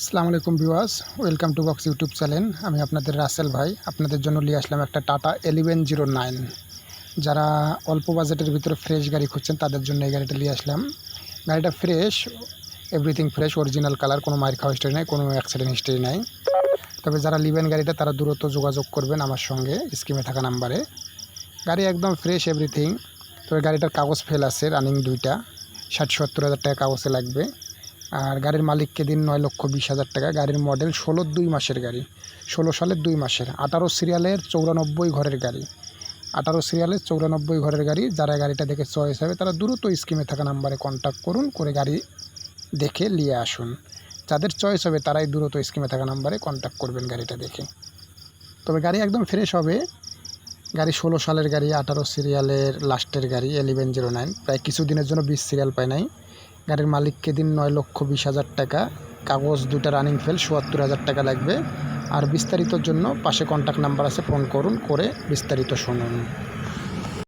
আসসালামু আলাইকুম viewers, welcome to box YouTube channel. আমি আপনাদের রাসেল ভাই, আপনাদের জন্য নিয়ে আসলাম একটা টাটা এলিভেন জিরো নাইন। যারা অল্প বাজেটের ভিতরে ফ্রেশ গাড়ি খুঁজছেন, তাদের জন্য এই গাড়িটা নিয়ে আসলাম। গাড়িটা fresh everything fresh original colour কোনো মায়ের খাওয়া হিস্টরি নেই, কোনো অ্যাক্সিডেন্ট হিস্ট্রি নাই। তবে যারা লিবেন গাড়িটা, তারা দূরত্ব যোগাযোগ করবেন আমার সঙ্গে স্কিমে থাকা নাম্বারে গাড়ি একদম ফ্রেশ এভরিথিং তবে গাড়িটার কাগজ ফেল আছে রানিং দুইটা। ষাট সত্তর হাজার টাকা কাগজে লাগবে। আর গাড়ির মালিককে দিন নয় লক্ষ বিশ হাজার টাকা। গাড়ির মডেল ষোলো দুই মাসের গাড়ি। ষোলো সালের দুই মাসের। আঠারো সিরিয়ালের চৌরানব্বই ঘরের গাড়ি। আঠারো সিরিয়ালের চৌরানব্বই ঘরের গাড়ি। যারা গাড়িটা দেখে চয়েস হবে, তারা দ্রুত স্কিমে থাকা নাম্বারে কন্ট্যাক্ট করুন, করে গাড়ি দেখে নিয়ে আসুন। যাদের চয়েস হবে, তারাই দ্রুত স্কিমে থাকা নাম্বারে কন্ট্যাক্ট করবেন গাড়িটা দেখে। তবে গাড়ি একদম ফ্রেশ হবে। গাড়ি ষোলো সালের গাড়ি, আঠারো সিরিয়ালের লাস্টের গাড়ি এলিভেন জিরো নাইন প্রায় কিছুদিনের জন্য বিশ সিরিয়াল পায় নাই। গাড়ির মালিককে দিন নয় লক্ষ বিশ হাজার টাকা, কাগজ দুটা রানিং ফেল সুয়াত্তর হাজার টাকা লাগবে। আর বিস্তারিতর জন্য পাশে কন্ট্যাক্ট নাম্বার আছে ফোন করুন, করে বিস্তারিত শুনুন।